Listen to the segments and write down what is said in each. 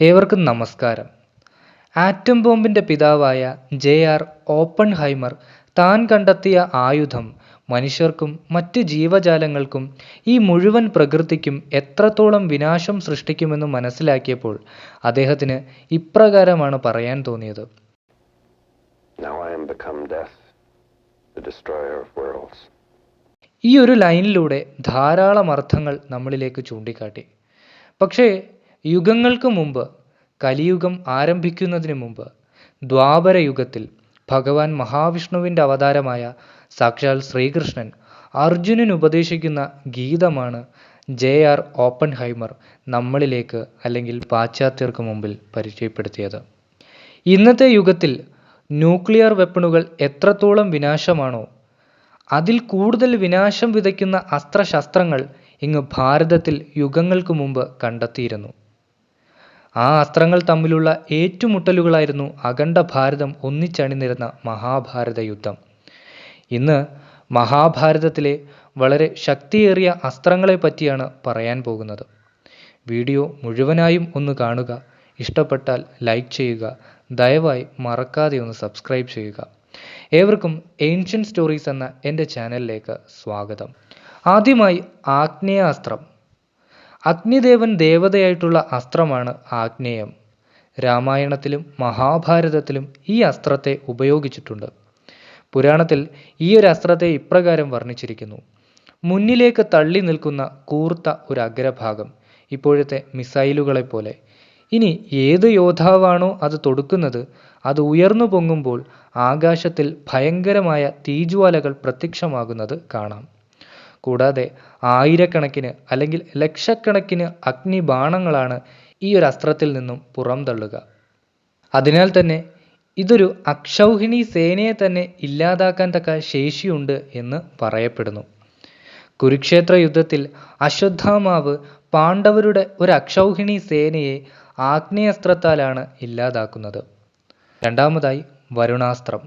ഏവർക്കും നമസ്കാരം. ആറ്റം ബോംബിന്റെ പിതാവായ ജെ ആർ ഓപ്പൺ ഹൈമർ താൻ കണ്ടെത്തിയ ആയുധം മനുഷ്യർക്കും മറ്റ് ജീവജാലങ്ങൾക്കും ഈ മുഴുവൻ പ്രകൃതിക്കും എത്രത്തോളം വിനാശം സൃഷ്ടിക്കുമെന്ന് മനസ്സിലാക്കിയപ്പോൾ അദ്ദേഹത്തിന് ഇപ്രകാരമാണ് പറയാൻ തോന്നിയത്. ഈ ഒരു ലൈനിലൂടെ ധാരാളം അർത്ഥങ്ങൾ നമ്മളിലേക്ക് ചൂണ്ടിക്കാട്ടി. പക്ഷേ യുഗങ്ങൾക്ക് മുമ്പ് കലിയുഗം ആരംഭിക്കുന്നതിന് മുമ്പ് ദ്വാപരയുഗത്തിൽ ഭഗവാൻ മഹാവിഷ്ണുവിന്റെ അവതാരമായ സാക്ഷാൽ ശ്രീകൃഷ്ണൻ അർജുനൻ ഉപദേശിക്കുന്ന ഗീതമാണ് ജെ ആർ ഓപ്പൺ ഹൈമർ നമ്മളിലേക്ക് അല്ലെങ്കിൽ പാശ്ചാത്യർക്ക് മുമ്പിൽ പരിചയപ്പെടുത്തിയത്. ഇന്നത്തെ യുഗത്തിൽ ന്യൂക്ലിയർ വെപ്പണുകൾ എത്രത്തോളം വിനാശമാണോ അതിൽ കൂടുതൽ വിനാശം വിതയ്ക്കുന്ന അസ്ത്രശസ്ത്രങ്ങൾ ഇങ്ങ് ഭാരതത്തിൽ യുഗങ്ങൾക്ക് മുമ്പ് കണ്ടെത്തിയിരുന്നു. ആ അസ്ത്രങ്ങൾ തമ്മിലുള്ള ഏറ്റുമുട്ടലുകളായിരുന്നു അഖണ്ഡ ഭാരതം ഒന്നിച്ചണിനിരുന്ന മഹാഭാരത യുദ്ധം. ഇന്ന് മഹാഭാരതത്തിലെ വളരെ ശക്തിയേറിയ അസ്ത്രങ്ങളെ പറ്റിയാണ് പറയാൻ പോകുന്നത്. വീഡിയോ മുഴുവനായും ഒന്ന് കാണുക. ഇഷ്ടപ്പെട്ടാൽ ലൈക്ക് ചെയ്യുക. ദയവായി മറക്കാതെ ഒന്ന് സബ്സ്ക്രൈബ് ചെയ്യുക. ഏവർക്കും ഏൻഷ്യൻ സ്റ്റോറീസ് എന്ന എന്റെ ചാനലിലേക്ക് സ്വാഗതം. ആദ്യമായി ആഗ്നേയാസ്ത്രം അഗ്നിദേവൻ ദേവതയായിട്ടുള്ള അസ്ത്രമാണ് ആഗ്നേയം. രാമായണത്തിലും മഹാഭാരതത്തിലും ഈ അസ്ത്രത്തെ ഉപയോഗിച്ചിട്ടുണ്ട്. പുരാണത്തിൽ ഈ ഒരു അസ്ത്രത്തെ ഇപ്രകാരം വർണിച്ചിരിക്കുന്നു. മുന്നിലേക്ക് തള്ളി നിൽക്കുന്ന കൂർത്ത ഒരു അഗ്രഭാഗം ഇപ്പോഴത്തെ മിസൈലുകളെ പോലെ. ഇനി ഏത് യോദ്ധാവാണോ അത് തൊടുക്കുന്നത് അത് ഉയർന്നു പൊങ്ങുമ്പോൾ ആകാശത്തിൽ ഭയങ്കരമായ തീജ്വാലകൾ പ്രത്യക്ഷമാകുന്നത് കാണാം. കൂടാതെ ആയിരക്കണക്കിന് അല്ലെങ്കിൽ ലക്ഷക്കണക്കിന് അഗ്നിബാണങ്ങളാണ് ഈ ഒരു അസ്ത്രത്തിൽ നിന്നും പുറംതള്ളുക അതിനാൽ തന്നെ ഇതൊരു അക്ഷൗഹിണി സേനയെ തന്നെ ഇല്ലാതാക്കാൻ തക്ക ശേഷിയുണ്ട് എന്ന് പറയപ്പെടുന്നു. കുരുക്ഷേത്ര യുദ്ധത്തിൽ അശ്വത്ഥാമാവ് പാണ്ഡവരുടെ ഒരു അക്ഷൗഹിണി സേനയെ ആഗ്നേയസ്ത്രത്താലാണ് ഇല്ലാതാക്കുന്നത്. രണ്ടാമതായി വരുണാസ്ത്രം.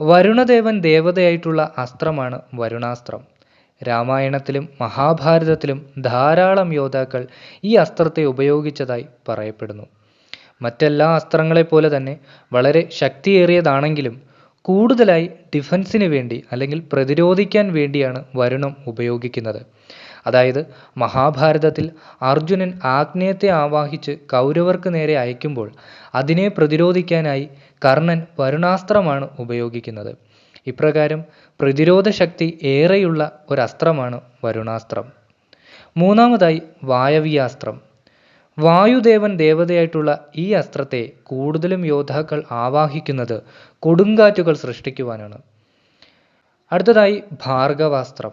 വരുണദേവൻ ദേവതയായിട്ടുള്ള അസ്ത്രമാണ് വരുണാസ്ത്രം. രാമായണത്തിലും മഹാഭാരതത്തിലും ധാരാളം യോദ്ധാക്കൾ ഈ അസ്ത്രത്തെ ഉപയോഗിച്ചതായി പറയപ്പെടുന്നു. മറ്റെല്ലാ അസ്ത്രങ്ങളെപ്പോലെ തന്നെ വളരെ ശക്തിയേറിയതാണെങ്കിലും കൂടുതലായി ഡിഫൻസിന് വേണ്ടി അല്ലെങ്കിൽ പ്രതിരോധിക്കാൻ വേണ്ടിയാണ് വരുണം ഉപയോഗിക്കുന്നത്. അതായത് മഹാഭാരതത്തിൽ അർജുനൻ ആഗ്നേയത്തെ ആവാഹിച്ച് കൗരവർക്ക് നേരെ അയക്കുമ്പോൾ അതിനെ പ്രതിരോധിക്കാനായി കർണൻ വരുണാസ്ത്രമാണ് ഉപയോഗിക്കുന്നത്. ഇപ്രകാരം പ്രതിരോധ ശക്തി ഏറെയുള്ള ഒരസ്ത്രമാണ് വരുണാസ്ത്രം. മൂന്നാമതായി വായവിയാസ്ത്രം. വായുദേവൻ ദേവതയായിട്ടുള്ള ഈ അസ്ത്രത്തെ കൂടുതലും യോദ്ധാക്കൾ ആവാഹിക്കുന്നത് കൊടുങ്കാറ്റുകൾ സൃഷ്ടിക്കുവാനാണ്. അടുത്തതായി ഭാർഗവാസ്ത്രം.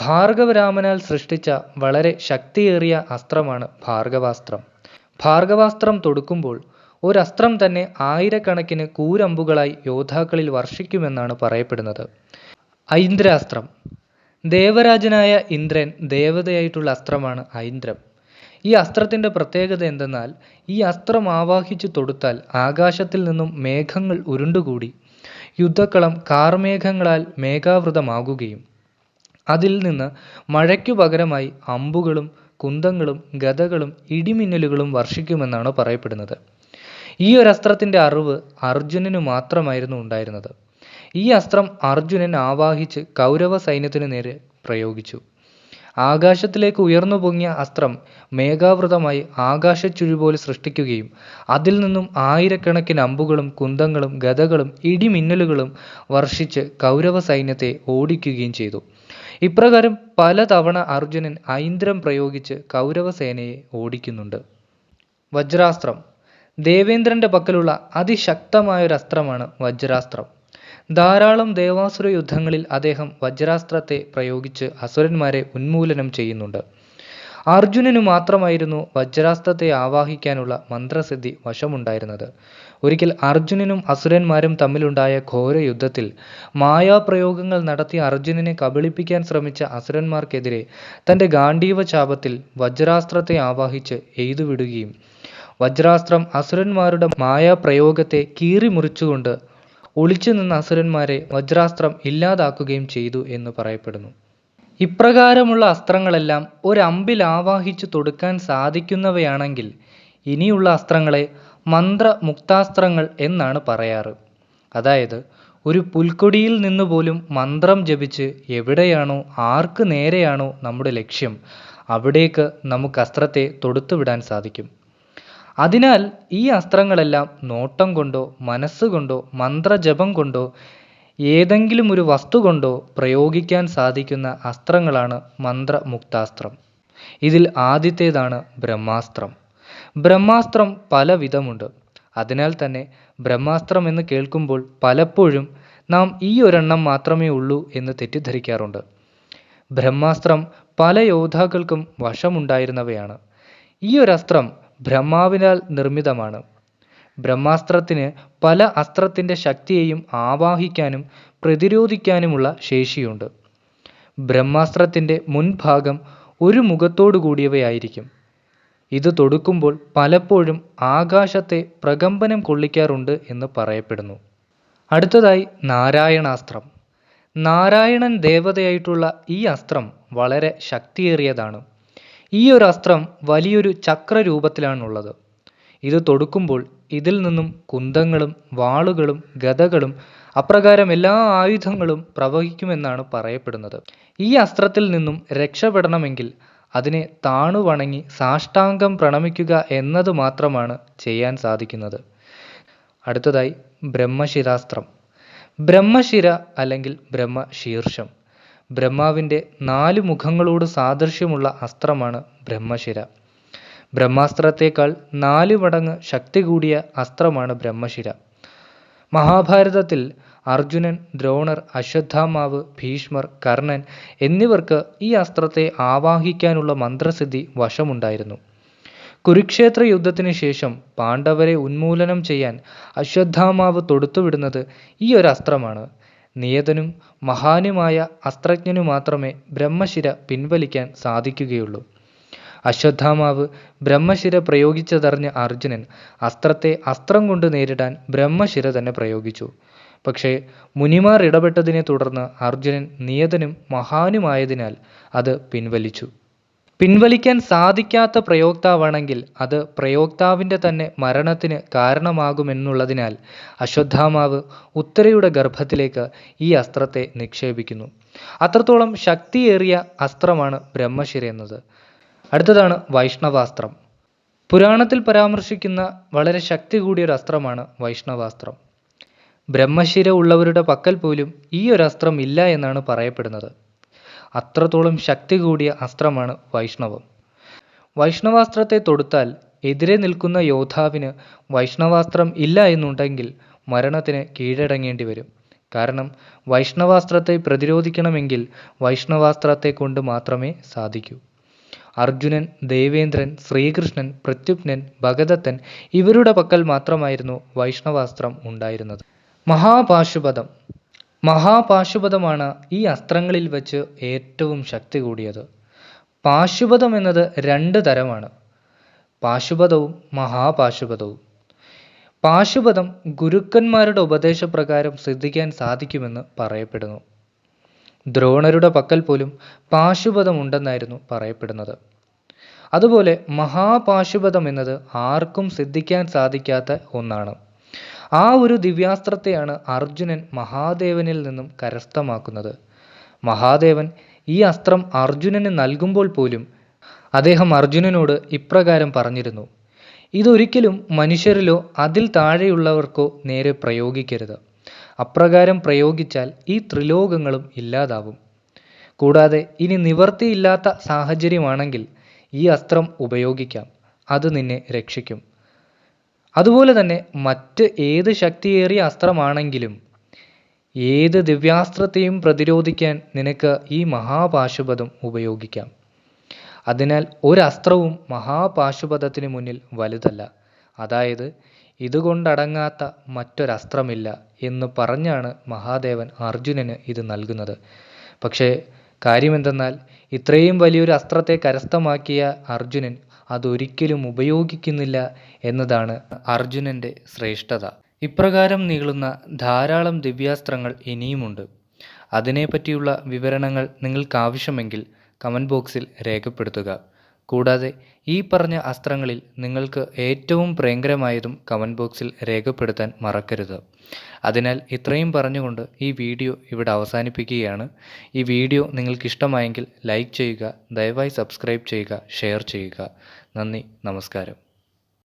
ഭാർഗവരാമനാൽ സൃഷ്ടിച്ച വളരെ ശക്തിയേറിയ അസ്ത്രമാണ് ഭാർഗവാസ്ത്രം. ഭാർഗവാസ്ത്രം തൊടുക്കുമ്പോൾ ഒരസ്ത്രം തന്നെ ആയിരക്കണക്കിന് കൂരമ്പുകളായി യോദ്ധാക്കളിൽ വർഷിക്കുമെന്നാണ് പറയപ്പെടുന്നത്. ഐന്ദ്രാസ്ത്രം. ദേവരാജനായ ഇന്ദ്രൻ ദേവതയായിട്ടുള്ള അസ്ത്രമാണ് ഐന്ദ്രം. ഈ അസ്ത്രത്തിന്റെ പ്രത്യേകത എന്തെന്നാൽ ഈ അസ്ത്രം ആവാഹിച്ചു തൊടുത്താൽ ആകാശത്തിൽ നിന്നും മേഘങ്ങൾ ഉരുണ്ടുകൂടി. യുദ്ധക്കളം കാർമേഘങ്ങളാൽ മേഘാവൃതമാകുകയും. അതിൽ നിന്ന് മഴയ്ക്കു പകരമായി അമ്പുകളും കുന്തങ്ങളും ഗതകളും ഇടിമിന്നലുകളും വർഷിക്കുമെന്നാണ് പറയപ്പെടുന്നത്. ഈ ഒരു അസ്ത്രത്തിന്റെ അറിവ് അർജുനന് മാത്രമായിരുന്നു ഉണ്ടായിരുന്നത്. ഈ അസ്ത്രം അർജുനൻ ആവാഹിച്ച് കൗരവ സൈന്യത്തിനു നേരെ പ്രയോഗിച്ചു. ആകാശത്തിലേക്ക് ഉയർന്നു പൊങ്ങിയ അസ്ത്രം മേഘാവൃതമായി ആകാശച്ചുഴി പോലെ സൃഷ്ടിക്കുകയും അതിൽ നിന്നും ആയിരക്കണക്കിന് അമ്പുകളും കുന്തങ്ങളും ഗതകളും ഇടിമിന്നലുകളും വർഷിച്ച് കൗരവ സൈന്യത്തെ ഓടിക്കുകയും ചെയ്തു. ഇപ്രകാരം പലതവണ അർജുനൻ ഐന്ദ്രം പ്രയോഗിച്ച് കൗരവ സേനയെ ഓടിക്കുന്നുണ്ട്. വജ്രാസ്ത്രം ദേവേന്ദ്രന്റെ പക്കലുള്ള അതിശക്തമായ ഒരു അസ്ത്രമാണ് വജ്രാസ്ത്രം. ധാരാളം ദേവാസുര യുദ്ധങ്ങളിൽ അദ്ദേഹം വജ്രാസ്ത്രത്തെ പ്രയോഗിച്ച് അസുരന്മാരെ ഉന്മൂലനം ചെയ്യുന്നുണ്ട്. അർജുനനു മാത്രമായിരുന്നു വജ്രാസ്ത്രത്തെ ആവാഹിക്കാനുള്ള മന്ത്രസിദ്ധി വശമുണ്ടായിരുന്നത്. ഒരിക്കൽ അർജുനനും അസുരന്മാരും തമ്മിലുണ്ടായ ഘോര യുദ്ധത്തിൽ മായാപ്രയോഗങ്ങൾ നടത്തി അർജുനനെ കബളിപ്പിക്കാൻ ശ്രമിച്ച അസുരന്മാർക്കെതിരെ തന്റെ ഗാണ്ഡീവ ചാപത്തിൽ വജ്രാസ്ത്രത്തെ ആവാഹിച്ച് എയ്തുവിടുകയും വജ്രാസ്ത്രം അസുരന്മാരുടെ മായാപ്രയോഗത്തെ കീറിമുറിച്ചുകൊണ്ട് ഒളിച്ചു നിന്ന അസുരന്മാരെ വജ്രാസ്ത്രം ഇല്ലാതാക്കുകയും ചെയ്തു എന്ന് പറയപ്പെടുന്നു. ഇപ്രകാരമുള്ള അസ്ത്രങ്ങളെല്ലാം ഒരമ്പിൽ ആവാഹിച്ചു തൊടുക്കാൻ സാധിക്കുന്നവയാണെങ്കിൽ ഇനിയുള്ള അസ്ത്രങ്ങളെ മന്ത്രമുക്താസ്ത്രങ്ങൾ എന്നാണ് പറയാറ്. അതായത് ഒരു പുൽക്കൊടിയിൽ നിന്ന് പോലും മന്ത്രം ജപിച്ച് എവിടെയാണോ ആർക്ക് നേരെയാണോ നമ്മുടെ ലക്ഷ്യം അവിടേക്ക് നമുക്ക് അസ്ത്രത്തെ തൊടുത്തുവിടാൻ സാധിക്കും. അതിനാൽ ഈ അസ്ത്രങ്ങളെല്ലാം നോട്ടം കൊണ്ടോ മനസ്സുകൊണ്ടോ മന്ത്രജപം കൊണ്ടോ ഏതെങ്കിലും ഒരു വസ്തു കൊണ്ടോ പ്രയോഗിക്കാൻ സാധിക്കുന്ന അസ്ത്രങ്ങളാണ് മന്ത്രമുക്താസ്ത്രം. ഇതിൽ ആദ്യത്തേതാണ് ബ്രഹ്മാസ്ത്രം. ബ്രഹ്മാസ്ത്രം പല വിധമുണ്ട്. അതിനാൽ തന്നെ ബ്രഹ്മാസ്ത്രം എന്ന് കേൾക്കുമ്പോൾ പലപ്പോഴും നാം ഈ ഒരെണ്ണം മാത്രമേ ഉള്ളൂ എന്ന് തെറ്റിദ്ധരിക്കാറുണ്ട്. ബ്രഹ്മാസ്ത്രം പല യോദ്ധാക്കൾക്കും വശമുണ്ടായിരുന്നവയാണ്. ഈ ഒരു അസ്ത്രം ബ്രഹ്മാവിനാൽ നിർമ്മിതമാണ്. ബ്രഹ്മാസ്ത്രത്തിന് പല അസ്ത്രത്തിന്റെ ശക്തിയെയും ആവാഹിക്കാനും പ്രതിരോധിക്കാനുമുള്ള ശേഷിയുണ്ട്. ബ്രഹ്മാസ്ത്രത്തിന്റെ മുൻഭാഗം ഒരു മുഖത്തോടു കൂടിയവയായിരിക്കും. ഇത് തൊടുക്കുമ്പോൾ പലപ്പോഴും ആകാശത്തെ പ്രകമ്പനം കൊള്ളിക്കാറുണ്ട് എന്ന് പറയപ്പെടുന്നു. അടുത്തതായി നാരായണാസ്ത്രം. നാരായണൻ ദേവതയായിട്ടുള്ള ഈ അസ്ത്രം വളരെ ശക്തിയേറിയതാണ്. ഈ ഒരു അസ്ത്രം വലിയൊരു ചക്ര രൂപത്തിലാണുള്ളത് ഇത് തൊടുക്കുമ്പോൾ ഇതിൽ നിന്നും കുന്തങ്ങളും വാളുകളും ഗതകളും അപ്രകാരം എല്ലാ ആയുധങ്ങളും പ്രവഹിക്കുമെന്നാണ് പറയപ്പെടുന്നത്. ഈ അസ്ത്രത്തിൽ നിന്നും രക്ഷപ്പെടണമെങ്കിൽ അതിനെ താണുവണങ്ങി സാഷ്ടാംഗം പ്രണമിക്കുക എന്നത് മാത്രമാണ് ചെയ്യാൻ സാധിക്കുന്നത്. അടുത്തതായി ബ്രഹ്മശിരാസ്ത്രം. ബ്രഹ്മശിര അല്ലെങ്കിൽ ബ്രഹ്മശീർഷം. ബ്രഹ്മാവിന്റെ നാല് മുഖങ്ങളോട് സാദൃശ്യമുള്ള അസ്ത്രമാണ് ബ്രഹ്മശിര. ബ്രഹ്മാസ്ത്രത്തേക്കാൾ നാല് മടങ്ങ് ശക്തി കൂടിയ അസ്ത്രമാണ് ബ്രഹ്മശിര. മഹാഭാരതത്തിൽ അർജുനൻ ദ്രോണർ അശ്വത്ഥാമാവ് ഭീഷ്മർ കർണൻ എന്നിവർക്ക് ഈ അസ്ത്രത്തെ ആവാഹിക്കാനുള്ള മന്ത്രസിദ്ധി വശമുണ്ടായിരുന്നു. കുരുക്ഷേത്ര യുദ്ധത്തിന് ശേഷം പാണ്ഡവരെ ഉന്മൂലനം ചെയ്യാൻ അശ്വത്ഥാമാവ് തൊടുത്തുവിടുന്നത് ഈ ഒരു അസ്ത്രമാണ്. നിയതനും മഹാനുമായ അസ്ത്രജ്ഞനു മാത്രമേ ബ്രഹ്മശിര പിൻവലിക്കാൻ സാധിക്കുകയുള്ളൂ. അശ്വത്ഥാമാവ് ബ്രഹ്മശിര പ്രയോഗിച്ചതറിഞ്ഞ അർജുനൻ അസ്ത്രത്തെ അസ്ത്രം കൊണ്ട് നേരിടാൻ ബ്രഹ്മശിര തന്നെ പ്രയോഗിച്ചു. പക്ഷേ മുനിമാർ ഇടപെട്ടതിനെ തുടർന്ന് അർജുനൻ നിയതനും മഹാനുമായതിനാൽ അത് പിൻവലിച്ചു. പിൻവലിക്കാൻ സാധിക്കാത്ത പ്രയോക്താവാണെങ്കിൽ അത് പ്രയോക്താവിന്റെ തന്നെ മരണത്തിന് കാരണമാകുമെന്നുള്ളതിനാൽ അശ്വത്ഥാമാവ് ഉത്തരയുടെ ഗർഭത്തിലേക്ക് ഈ അസ്ത്രത്തെ നിക്ഷേപിക്കുന്നു. അത്രത്തോളം ശക്തിയേറിയ അസ്ത്രമാണ് ബ്രഹ്മശിര എന്നത്. അടുത്തതാണ് വൈഷ്ണവാസ്ത്രം. പുരാണത്തിൽ പരാമർശിക്കുന്ന വളരെ ശക്തി കൂടിയൊരു അസ്ത്രമാണ് വൈഷ്ണവാസ്ത്രം. ബ്രഹ്മശിര ഉള്ളവരുടെ പക്കൽ പോലും ഈ ഒരു അസ്ത്രം ഇല്ല എന്നാണ് പറയപ്പെടുന്നത്. അത്രത്തോളം ശക്തി കൂടിയ അസ്ത്രമാണ് വൈഷ്ണവം. വൈഷ്ണവാസ്ത്രത്തെ തൊടുത്താൽ എതിരെ നിൽക്കുന്ന യോദ്ധാവിന് വൈഷ്ണവാസ്ത്രം ഇല്ല എന്നുണ്ടെങ്കിൽ മരണത്തിന് കീഴടങ്ങേണ്ടി വരും. കാരണം വൈഷ്ണവാസ്ത്രത്തെ പ്രതിരോധിക്കണമെങ്കിൽ വൈഷ്ണവാസ്ത്രത്തെ കൊണ്ട് മാത്രമേ സാധിക്കൂ. അർജുനൻ ദേവേന്ദ്രൻ ശ്രീകൃഷ്ണൻ പ്രത്യുപ്നൻ ഭഗദത്തൻ ഇവരുടെ പക്കൽ മാത്രമായിരുന്നു വൈഷ്ണവാസ്ത്രം ഉണ്ടായിരുന്നത്. മഹാപാശുപതം മഹാപാശുപതമാണ് ഈ അസ്ത്രങ്ങളിൽ വച്ച് ഏറ്റവും ശക്തി കൂടിയത്. പാശുപതം എന്നത് രണ്ട് തരമാണ്. പാശുപതവും മഹാപാശുപതവും. പാശുപതം ഗുരുക്കന്മാരുടെ ഉപദേശപ്രകാരം സിദ്ധിക്കാൻ സാധിക്കുമെന്ന് പറയപ്പെടുന്നു. ദ്രോണരുടെ പക്കൽ പോലും പാശുപതം ഉണ്ടെന്നായിരുന്നു പറയപ്പെടുന്നത്. അതുപോലെ മഹാപാശുപതം എന്നത് ആർക്കും സിദ്ധിക്കാൻ സാധിക്കാത്ത ഒന്നാണ്. ആ ഒരു ദിവ്യാസ്ത്രത്തെയാണ് അർജുനൻ മഹാദേവനിൽ നിന്നും കരസ്ഥമാക്കുന്നത്. മഹാദേവൻ ഈ അസ്ത്രം അർജുനന് നൽകുമ്പോൾ പോലും അദ്ദേഹം അർജുനനോട് ഇപ്രകാരം പറഞ്ഞിരുന്നു ഇതൊരിക്കലും മനുഷ്യരിലോ അതിൽ താഴെയുള്ളവർക്കോ നേരെ പ്രയോഗിക്കരുത്. അപ്രകാരം പ്രയോഗിച്ചാൽ ഈ ത്രിലോകങ്ങളും ഇല്ലാതാവും. കൂടാതെ ഇനി നിവർത്തിയില്ലാത്ത സാഹചര്യമാണെങ്കിൽ ഈ അസ്ത്രം ഉപയോഗിക്കാം. അത് നിന്നെ രക്ഷിക്കും. അതുപോലെ തന്നെ മറ്റ് ഏത് ശക്തിയേറിയ അസ്ത്രമാണെങ്കിലും ഏത് ദിവ്യാസ്ത്രത്തെയും പ്രതിരോധിക്കാൻ നിനക്ക് ഈ മഹാപാശുപതം ഉപയോഗിക്കാം. അതിനാൽ ഒരസ്ത്രവും മഹാപാശുപതത്തിന് മുന്നിൽ വലുതല്ല. അതായത് ഇതുകൊണ്ടടങ്ങാത്ത മറ്റൊരസ്ത്രമില്ല എന്ന് പറഞ്ഞാണ് മഹാദേവൻ അർജുനന് ഇത് നൽകുന്നത്. പക്ഷേ കാര്യമെന്തെന്നാൽ ഇത്രയും വലിയൊരു അസ്ത്രത്തെ കരസ്ഥമാക്കിയ അർജുനൻ അതൊരിക്കലും ഉപയോഗിക്കുന്നില്ല എന്നതാണ് അർജുനന്റെ ശ്രേഷ്ഠത. ഇപ്രകാരം നീളുന്ന ധാരാളം ദിവ്യാസ്ത്രങ്ങൾ ഇനിയുമുണ്ട്. അതിനെപ്പറ്റിയുള്ള വിവരണങ്ങൾ നിങ്ങൾക്ക് ആവശ്യമെങ്കിൽ കമന്റ് ബോക്സിൽ രേഖപ്പെടുത്തുക. കൂടാതെ ഈ പറഞ്ഞ അസ്ത്രങ്ങളിൽ നിങ്ങൾക്ക് ഏറ്റവും പ്രിയങ്കരമായതും കമന്റ് ബോക്സിൽ രേഖപ്പെടുത്താൻ മറക്കരുത്. അതിനാൽ ഇത്രയും പറഞ്ഞുകൊണ്ട് ഈ വീഡിയോ ഇവിടെ അവസാനിപ്പിക്കുകയാണ്. ഈ വീഡിയോ നിങ്ങൾക്കിഷ്ടമായെങ്കിൽ ലൈക്ക് ചെയ്യുക ദയവായി സബ്സ്ക്രൈബ് ചെയ്യുക ഷെയർ ചെയ്യുക. നന്ദി നമസ്കാരം.